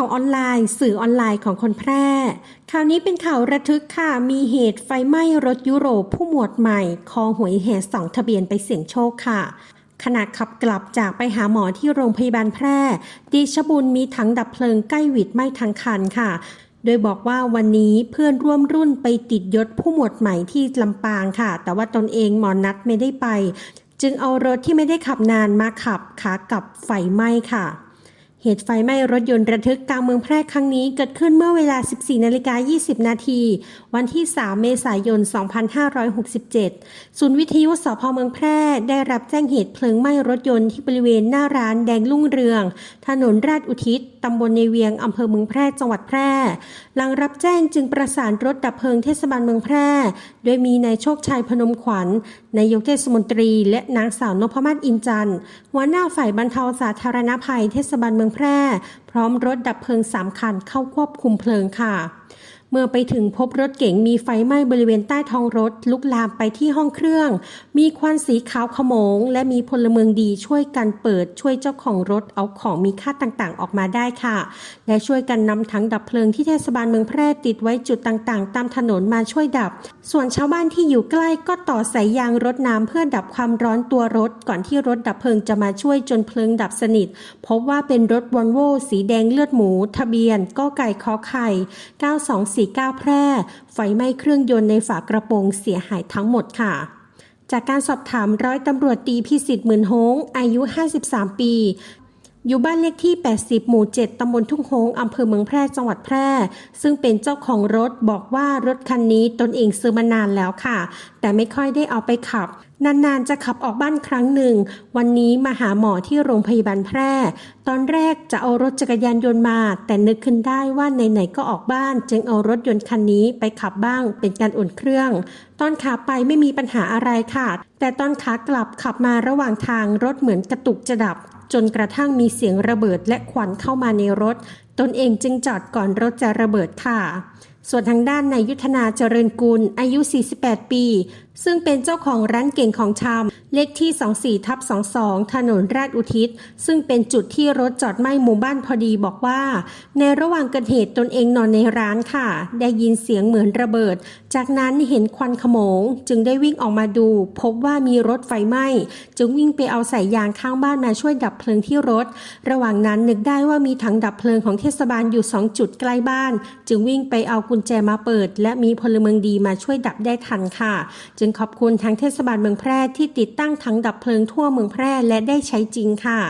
ข่าวออนไลน์ สื่อออนไลน์ของคนแพร่ ข่าวนี้เป็นข่าวระทึกค่ะ มีเหตุไฟไหม้รถยุโรปผู้หมวดใหม่ คอหวยแห่สองทะเบียนไปเสี่ยงโชคค่ะขณะขับกลับจากไปหาหมอที่โรงพยาบาลแพร่ดีชบุญมีถังดับเพลิงใกล้หวิดไหม้ทั้งคันค่ะ โดยบอกว่าวันนี้เพื่อนร่วมรุ่นไปติดยศผู้หมวดใหม่ที่ลำปางค่ะ แต่ว่าตนเองหมอนัดไม่ได้ไป จึงเอารถที่ไม่ได้ขับนานมาขับขากลับไฟไหม้ค่ะ เหตุไฟไหม้รถยนต์ระทึกกลางเมืองแพร่ครั้งนี้เกิดขึ้นเมื่อเวลา 14นาฬิกา20 นาที วันที่ 3 เมษายน 2567 ศูนย์วิทยุสพเมืองแพร่ได้รับแจ้งเหตุเพลิงไหม้รถยนต์ที่บริเวณหน้าร้านแดงลุ่งเรือง ถนนราชอุทิศ ตำบลในเวียง อำเภอเมืองแพร่ จังหวัดแพร่ หลังรับแจ้งจึงประสานรถดับเพลิงเทศบาลเมืองแพร่ โดยมีนายโชคชัยพนมขวัญ นายกเทศมนตรี และนางสาวนพมาศอินจันทร์หัวหน้าฝ่ายบรรเทาสาธารณภัยเทศบาลเมืองแพร่ พร้อมรถดับเพลิงสามคันเข้าควบคุมเพลิงค่ะ เมื่อไปถึงพบรถเก๋งมีไฟไหม้บริเวณใต้ท้องรถ ลุกลามไปที่ห้องเครื่อง มีควันสีขาวขโมง และมีพลเมืองดีช่วยกันเปิดช่วยเจ้าของรถเอาของมีค่าต่างๆ ออกมาได้ค่ะ และช่วยกันนำถังดับเพลิงที่เทศบาลเมืองแพร่ติดไว้จุดต่างๆ ตามถนนมาช่วยดับ ส่วนชาวบ้านที่อยู่ใกล้ก็ต่อสายยางรถน้ำเพื่อดับความร้อนตัวรถ ก่อนที่รถดับเพลิงจะมาช่วยจนเพลิงดับสนิท พบว่าเป็นรถวอลโว่สีแดงเลือดหมู ทะเบียนก็ไก่คอไข่249 แพร่ ไฟไหม้เครื่องยนต์ในฝากระโปรงเสียหายทั้งหมดค่ะจากการสอบถามร้อยตำรวจตีพิสิทธิ์หมื่นโฮงอายุ 53 ปี อยู่บ้านเลขที่ 80 หมู่ 7 ตำบลทุ่งโฮง อำเภอเมืองแพร่ จังหวัดแพร่ ซึ่งเป็นเจ้าของรถบอกว่ารถคันนี้ตนเองซื้อมานานแล้วค่ะ แต่ไม่ค่อยได้เอาไปขับ นานๆ จะขับออกบ้านครั้งหนึ่ง วันนี้มาหาหมอที่โรงพยาบาลแพร่ ตอนแรกจะเอารถจักรยานยนต์มา แต่นึกขึ้นได้ว่าไหนๆก็ออกบ้าน จึงเอารถยนต์คันนี้ไปขับบ้างเป็นการอุ่นเครื่อง ตอนขาไปไม่มีปัญหาอะไรค่ะ แต่ตอนขากลับขับมาระหว่างทางรถเหมือนกระตุกจะดับ จนกระทั่งมีเสียงระเบิดและควันเข้ามาในรถ ตนเองจึงจอดก่อนรถจะระเบิดค่ะส่วนทางด้านนายยุทธนาเจริญกุลอายุ 48 ปี ซึ่งเป็นเจ้าของร้านเก่งของชำเลขที่ 24ทับ22 ถนนราชอุทิศ ซึ่งเป็นจุดที่รถจอดไหม้หมู่บ้านพอดีบอกว่า ในระหว่างเกิดเหตุตนเองนอนในร้านค่ะ ได้ยินเสียงเหมือนระเบิด จากนั้นเห็นควันขโมง จึงได้วิ่งออกมาดู พบว่ามีรถไฟไหม้ จึงวิ่งไปเอาสายยางข้างบ้านมาช่วยดับเพลิงที่รถ ระหว่างนั้นนึกได้ว่ามีถังดับเพลิงของเทศบาลอยู่ 2 จุดใกล้บ้าน จึงวิ่งไปเอากุญแจมาเปิด และมีพลเมืองดีมาช่วยดับได้ทันค่ะ จึงขอบคุณทางเทศบาลเมืองแพร่ที่ติดตั้งถังดับเพลิงทั่วเมืองแพร่และได้ใช้จริงค่ะ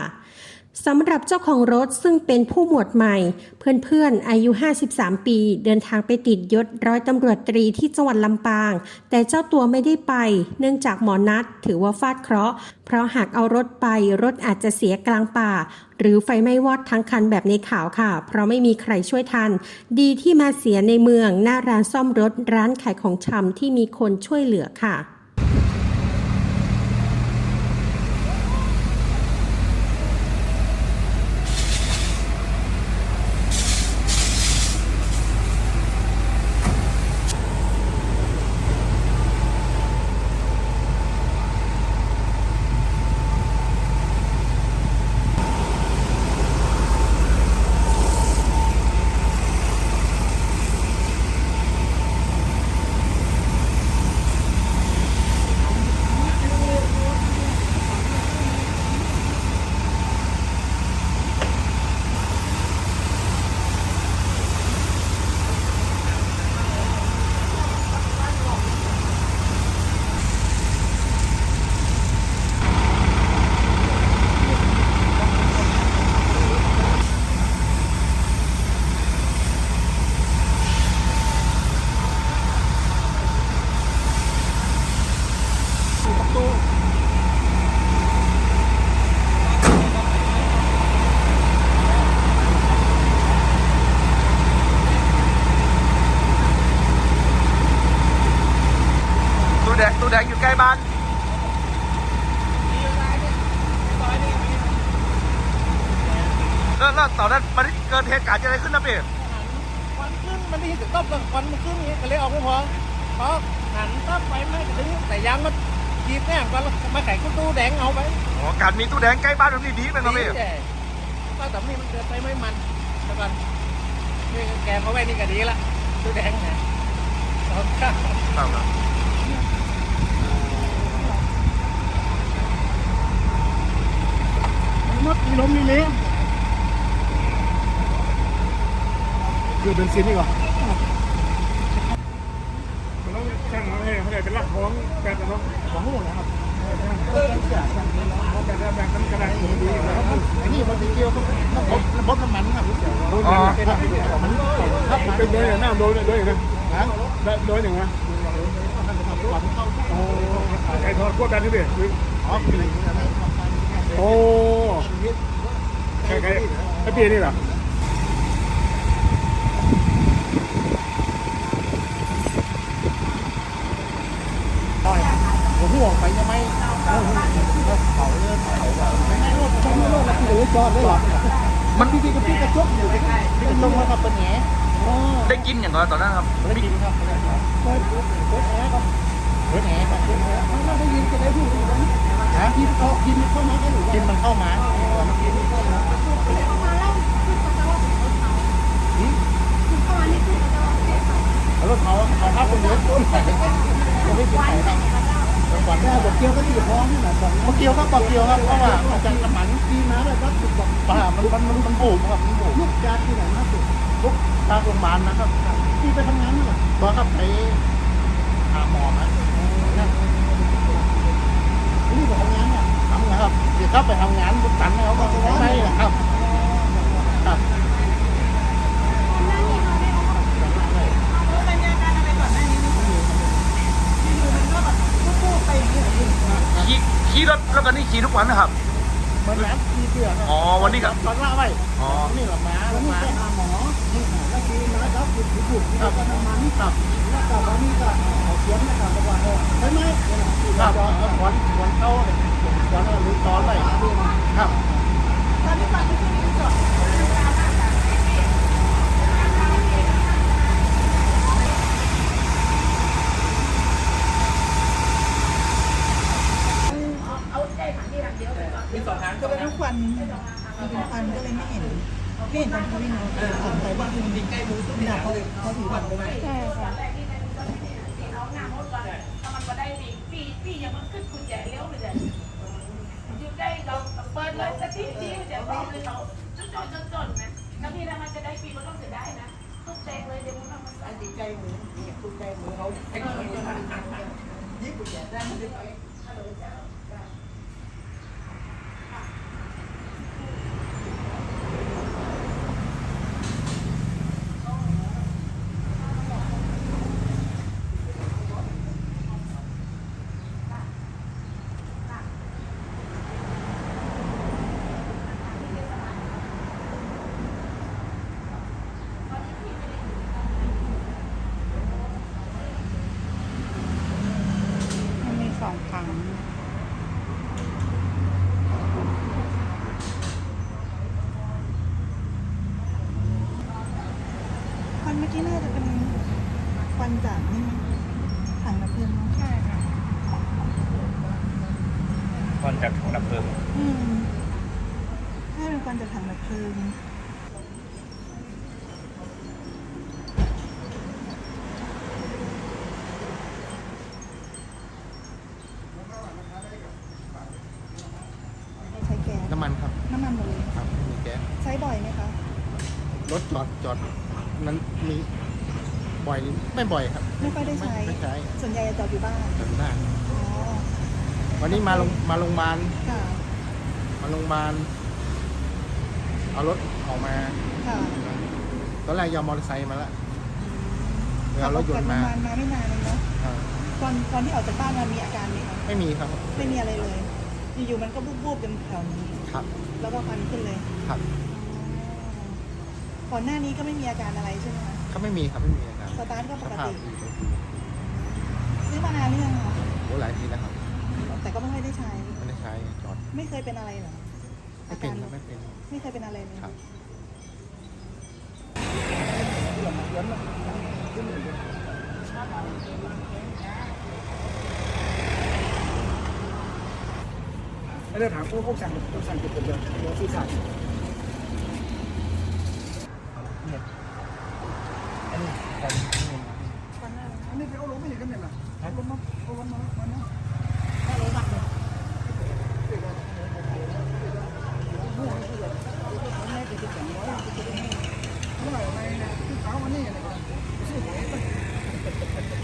สำหรับเจ้าของรถซึ่งเป็นผู้หมวดใหม่ เพื่อนๆ อายุ 53 ปี เดินทางไปติดยศร้อยตำรวจตรีที่จังหวัดลำปาง แต่เจ้าตัวไม่ได้ไป เนื่องจากหมอนัดถือว่าฟาดเคราะห์ เพราะหากเอารถไปรถอาจจะเสียกลางป่า หรือไฟไหม้วอดทั้งคันแบบในข่าวค่ะ เพราะไม่มีใครช่วยทัน ดีที่มาเสียในเมืองหน้าร้านซ่อมรถร้านขายของชำที่มีคนช่วยเหลือค่ะ ตู้แดงตู้แดงอยู่ใกล้บ้านแล้วแล้วตอนนั้นมันเกิดเหตุการณ์ อะไรขึ้นนะพี่ควันขึ้นมันนี่ถึงต้มเลยควันมันขึ้นอย่างเงี้ยก็เลยออกไม่พอพอหันตั้ไปไม่ถึงแต่ยางมันจีบแน่ก็มาไขกุ้ตู้แดงเอาไปอ๋อการมีตู้แดงใกล้บ้านมันนี่ดีเป็นนะพี่แต่ก็แต่นี่มันเกิดไปไม่มันแต่ก่อนนี่แกมาไว้นี่ก็ดีละตู้แดงเนี่ยเอาข้าวครับครับมดมีลมมีเลี้ยง คือเป็นซินนี่ก่อนมันต้องช่างมันให้เขาได้เป็นรักของการจะต้องของหูนะครับแต่แบบนั้นกระไรหมูดีนะครับอันนี้มันเกี่ยวกับบดบดน้ำมันครับอ๋อมันครับเป็นโดยหน้าโดยโดยนะฮะโดยหนึ่งนะโอ้ไก่ทอดพวกแบบนี้ดิอ๋อโอ้ไก่ไก่ไอ้ปีนี่เหรอผมห่วงไปยังไม่เขาเลยเขาไม่ให้รถไม่ให้รถหรือ จอดได้หรอมันพี่พี่กับพี่กระจกอยู่ที่พี่กระจกมาครับเป็นแหนได้กินอย่างไรตอนนั้นครับไม่ได้ยินครับเปิดเปิดแหนครับเปิดแหนครับมันไม่ได้ยินจะได้พูดเลยฮะกินเข้ากินเข้ามากินมันเข้ามาแล้วเขาเขาเข้าคนเยอะต้นใส่จะไม่กินใส่ครับ ก่อนแม่บอกเกียวก็ที่ท้องนี่แหละบอกเกียวก็บอกเกียวครับเพราะว่าอาจารย์สมันกีมาเลยครับบอกป่ามันมันมันบูมครับมันบูมลูกยาที่ไหนนะสุดลูกตาโรงพยาบาลนะครับที่ไปทำงานนี่แหละบอกครับไปหาหมอมานี่ไปทำงานเนี่ยทำงานครับเดี๋ยวเขาไปทำงานบุกตันเขาก็ไม่ได้ครับครับ ขี่ ขี่รถแล้วก็นี่ขี่ทุกวันนะครับ เหมือนร้านทีเสืออ๋อวันนี้ก็ ตอนล่าไว้อ๋อ นี่หลับมาหลับมาหาหมอนี่แล้วทีนะครับหยุดหยุดหยุดครับน้ำมันครับแล้วก็วันนี้ก็เอาเขียนนะครับบอกว่าเออใช่ไหมครับขอนขอนเข้าขอน หรือตอนไปครับก็เลยทุกวันมีควันก็เลยไม่เห็นไม่เห็นตอนเขาวิ่งเราสนใจว่าคือมันใกล้มือสุดหนักเขาเขาถือบัตรไปไหมใช่ค่ะมันมาได้ปีปีปียังมันขึ้นกุญแจเลี้ยวเลยอยู่ได้เราเปิดเลยสักทีทีเดี๋ยวเราเลยเราจนจนจนจนนะแล้วพี่ถ้ามันจะได้ปีมันต้องเสียได้นะทุกแจงเลยเดี๋ยวมันต้องมาใส่ ดีใจมือเนี่ยคุณใจมือเขาไอ้คนนี้ยิ่งกุญแจได้ไม่ได้ไป มันมีสอง ถังควันเมื่อกี้น่าจะเป็นควันจากนี่มั้งถังน้ำเพลิงมั้งใช่ค่ะก่อนจากดับเพลิงอืมน่าเป็นควันจากถังน้ำเพลิงใช้แก๊ส น้ำมันครับ น้ำมันเลย ครับไม่มีแก๊ส ใช้บ่อยไหมคะ รถจอดจอดนั้น มีบ่อยไม่บ่อยครับไม่ค่อยได้ใช้ ไม่ใช้ส่วนใหญ่จะจอดอยู่บ้านจอดหน้าอ๋อวันนี้มาลงมาโรงพยาบาลค่ะมาโรงพยาบาลเอารถออกมา ค่ะตอนแรกยอมมอเตอร์ไซค์มาแล้วเดี๋ยวขัเอาบรออถกยนจากต์โรงพมายาบาลมาไม่นานเลยเนาะอ่าตอนตอนที่ออกจากบ้านมามีอาการไหมคะไม่มีครับไม่มีอะไรเลย อยู่ๆมันก็บูบๆกันแถวนี้ ครับ แล้วก็ควันขึ้นเลย ครับ ก่อนหน้านี้ก็ไม่มีอาการอะไรใช่ไหมคะเขาไม่มีครับไม่มีอาการสตาร์ทก็ปสกภาพติดีซื้อมานานหรือยังคะโอ้หลายทีแล้วครับแต่ก็ไม่ค่อยได้ใช้ ไม่ได้ใช้จอดไม่เคยเป็นอะไรเหรอไม่เป็นครับไม่เป็น ไม่เคยเป็นอะไรเลยครับไม่ได้ถามเขาเขาสั่งเขาสั่งเก็บเป็นเดือนเดือนที่สั่ง อันนี้ไปเอาลงไม่เห็นกันเนี่ยนะเอาลงมาเอาลงมามาเนาะ